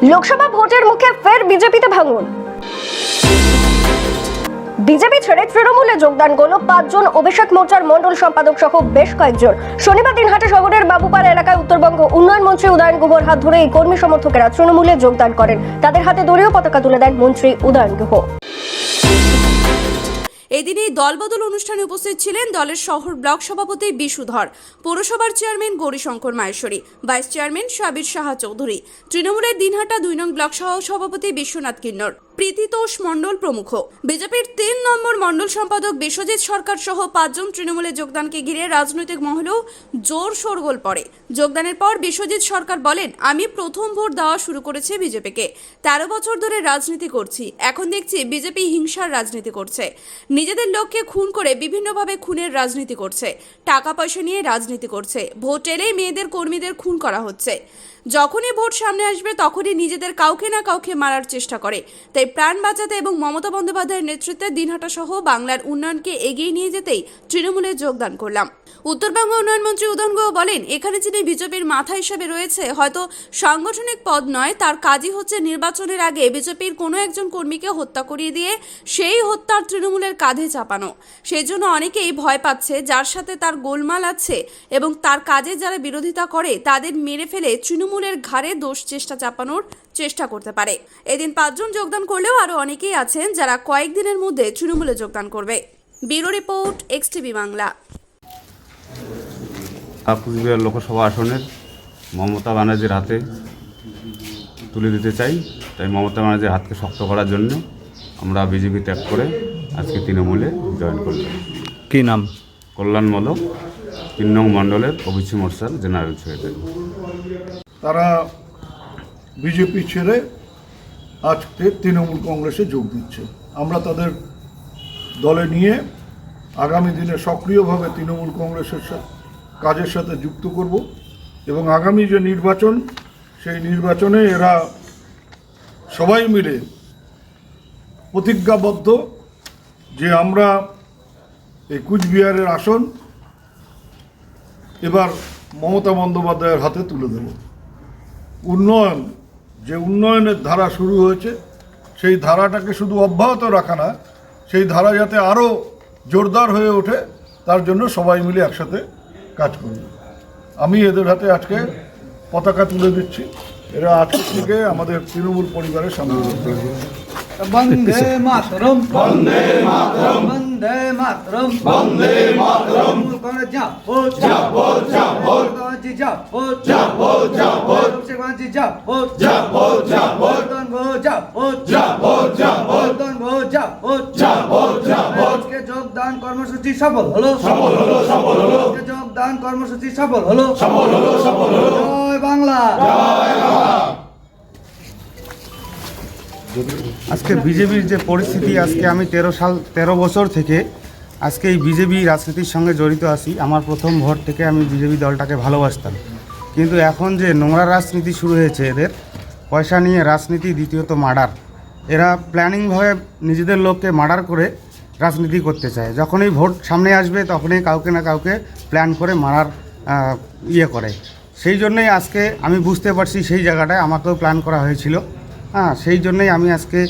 লোকসভা ভোটের মুখে ফের বিজেপিতে ভাঙন। বিজেপি ছেড়ে তৃণমূলে যোগদান করল পাঁচজন অভিষেক মোর্চার মন্ডল সম্পাদক সহ বেশ কয়েকজন। শনিবার দিনহাটে শহরের বাবুপাড়া এলাকায় উত্তরবঙ্গ উন্নয়ন মন্ত্রী উদয়ন গুহর হাত ধরে এই কর্মী সমর্থকেরা তৃণমূলে যোগদান করেন। তাদের হাতে দলীয় পতাকা তুলে দেন মন্ত্রী উদয়ন গুহ। দলবদল অনুষ্ঠানে উপস্থিত ছিলেন দলের শহর ব্লক সভাপতি বিশুধর, পৌরসভার chairman Gaurishankar Maheshwari, vice chairman Sabir Saha Chowdhury, তৃণমূলের দিনহাটা দুই নং ব্লক সহ সভাপতি বিশ্বনাথ কিন্নর। প্রীতিতোষ মণ্ডল প্রমুখ। বিজেপির তিন নম্বর মণ্ডল সম্পাদক বিশ্বজিৎ সরকার সহ পাঁচজন তৃণমূলে যোগদানকে ঘিরে রাজনৈতিক মহলেও জোর শোরগোল পড়ে। যোগদানের পর বিশ্বজিৎ সরকার বলেন, আমি প্রথম ভোট দেওয়া শুরু করেছি বিজেপিকে। তেরো বছর ধরে রাজনীতি করছি। এখন দেখছি বিজেপি হিংসার রাজনীতি করছে। নিজেদের লোককে খুন করে বিভিন্নভাবে খুনের রাজনীতি করছে। টাকা পয়সা নিয়ে রাজনীতি করছে। ভোট এলেই মেয়েদের কর্মীদের খুন করা হচ্ছে। যখনই ভোট সামনে আসবে, তখনই নিজেদের কাউকে না কাউকে মারার চেষ্টা করে। তাই প্রাণ বাঁচাতে এবং মমতা বন্দ্যোপাধ্যায়ের নেতৃত্বে দিনহাটা সহ বাংলার উন্নয়নকে এগিয়ে নিয়ে যেতেই তৃণমূলে যোগদান করলাম। উত্তরবঙ্গ উন্নয়ন মন্ত্রী উদয়ন গুহ বলেন, এখানে যিনি বিজেপির মাথা হিসেবে রয়েছে, হয়তো সাংগঠনিক পদ নয়, তার কাজই হচ্ছে নির্বাচনের আগে বিজেপির কোনো একজন কর্মীকে হত্যা করিয়ে দিয়ে সেই হত্যার তৃণমূলের কাঁধে চাপানো। সেই জন্য অনেকেই ভয় পাচ্ছে, যার সাথে তার গোলমাল আছে এবং তার কাজে যারা বিরোধিতা করে, তাদের মেরে ফেলে তৃণমূলের ঘাড়ে দোষ চেষ্টা চাপানোর চেষ্টা করতে পারে। এদিন পাঁচজন যোগদান করলেও আরও অনেকেই আছেন যারা কয়েকদিনের মধ্যে তৃণমূলে যোগদান করবে। Bureau report X TV Bangla. Coochbehar Lok Sabha আসনের মমতা ব্যানার্জির হাতে তুলে দিতে চাই। তাই মমতা ব্যানার্জির হাতকে শক্ত করার জন্য আমরা বিজেপি ত্যাগ করে আজকে তৃণমূলে জয়েন করলাম। কি নাম? কল্যাণ মলক তিন নং মণ্ডলের অভিষেক মোর্চার জেনারেল সেক্রেটারি তারা বিজেপি ছেড়ে আজকে তৃণমূল কংগ্রেসে যোগ দিচ্ছে। আমরা তাদের দলে নিয়ে আগামী দিনে সক্রিয়ভাবে তৃণমূল কংগ্রেসের কাজের সাথে যুক্ত করব এবং আগামী যে নির্বাচন, সেই নির্বাচনে এরা সবাই মিলে প্রতিজ্ঞাবদ্ধ যে আমরা এই কুচবিহারের আসন এবার মমতা বন্দ্যোপাধ্যায়ের হাতে তুলে দেব। উন্নয়ন, যে উন্নয়নের ধারা শুরু হয়েছে, সেই ধারাটাকে শুধু অব্যাহত রাখা না, সেই ধারা যাতে আরও জোরদার হয়ে ওঠে, তার জন্য সবাই মিলে একসাথে কাজ করি আমি এদের হাতে আজকে পতাকা তুলে দিচ্ছি। এরা আজকে থেকে আমাদের তৃণমূল পরিবারের সামনে। বন্দে মাতরম। বন্দে মাতরম। বন্দে মাতরম। বন্দে মাতরম। আজকে যোগদান কর্মসূচি সফল হলো। সফল হলো সফল হলো। আজকে যোগদান কর্মসূচি সফল হলো। সফল হলো সফল হলো। জয় বাংলা। আজকে বিজেপির যে পরিস্থিতি, আজকে আমি তেরো সাল, তেরো বছর থেকে আজকে এই বিজেপি রাজনীতির সঙ্গে জড়িত আছি। আমার প্রথম ভোট থেকে আমি বিজেপি দলটাকে ভালোবাসতাম। কিন্তু এখন যে নোংরা রাজনীতি শুরু হয়েছে এদের, পয়সা নিয়ে রাজনীতি, দ্বিতীয়ত মার্ডার। এরা প্ল্যানিংভাবে নিজেদের লোককে মার্ডার করে রাজনীতি করতে চায়। যখনই ভোট সামনে আসবে, তখনই কাউকে না কাউকে প্ল্যান করে মারার ইয়ে করে। সেই জন্যই আজকে আমি বুঝতে পারছি সেই জায়গাটায় আমাকেও প্ল্যান করা হয়েছিল। হ্যাঁ সেই জন্যই আমি আজকে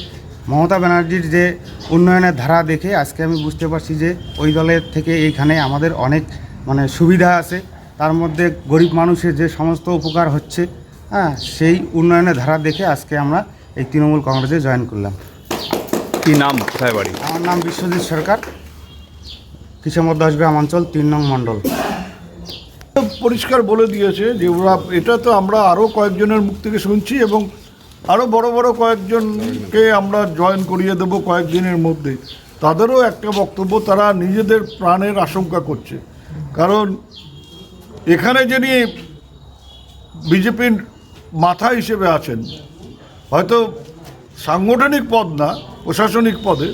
মমতা ব্যানার্জির যে উন্নয়নের ধারা দেখে আজকে আমি বুঝতে পারছি যে ওই দলের থেকে এইখানে আমাদের অনেক মানে সুবিধা আছে। তার মধ্যে গরিব মানুষের যে সমস্ত উপকার হচ্ছে হ্যাঁ সেই উন্নয়নের ধারা দেখে আজকে আমরা এই তৃণমূল কংগ্রেসে জয়েন করলাম। কি নাম? কোথায় বাড়ি? আমার নাম বিশ্বজিৎ সরকার। কিশোর দশগ্রাম অঞ্চল তিন নং মণ্ডল। পরিষ্কার বলে দিয়েছে যে ওরা এটা তো আমরা আরও কয়েকজনের মুখ থেকে শুনছি এবং আরও বড় বড় কয়েকজনকে আমরা জয়েন করিয়ে দেব কয়েকদিনের মধ্যে। তাদেরও একটা বক্তব্য, তারা নিজেদের প্রাণের আশঙ্কা করছে। কারণ এখানে যিনি বিজেপির মাথা হিসেবে আছেন, হয়তো সাংগঠনিক পদ না, প্রশাসনিক পদে,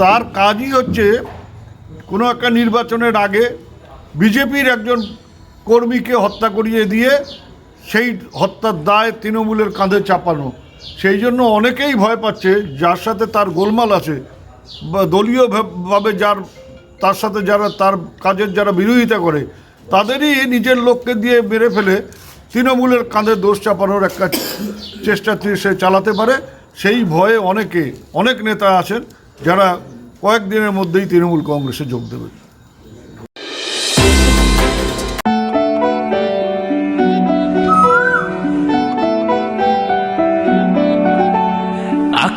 তার কাজই হচ্ছে কোনো একটা নির্বাচনের আগে বিজেপির একজন কর্মীকে হত্যা করিয়ে দিয়ে সেই হত্যার দায় তৃণমূলের কাঁধে চাপানো। সেই জন্য অনেকেই ভয় পাচ্ছে যার সাথে তার গোলমাল আছে, বা দলীয় ভাব- যার, তার সাথে যারা, তার কাজের যারা বিরোধিতা করে, তাদেরই নিজের লোককে দিয়ে মেরে ফেলে তৃণমূলের কাঁধে দোষ চাপানোর একটা চেষ্টা সে চালাতে পারে। সেই ভয়ে অনেকে, অনেক নেতা আছেন যারা কয়েকদিনের মধ্যেই তৃণমূল কংগ্রেসে যোগ দেবে।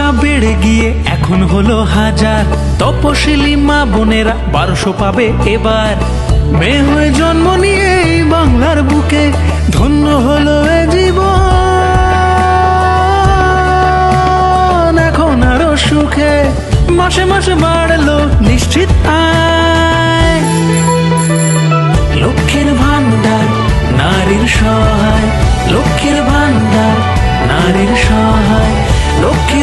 টাকা বেড়ে গিয়ে এখন হলো হাজার। তপশিলি মা বোনেরা বারোশো পাবে এবার। মেয়ে হয়ে জন্ম নিয়ে বাংলার বুকে ধন্য হলো এ জীবন। এখন আরও সুখে মাসে মাসে বাড়লো নিশ্চিত আয়। লক্ষ্মীর ভান্ডার নারীর সহায়। লক্ষ্মীর ভান্ডার নারীর সহায়। লক্ষ্মী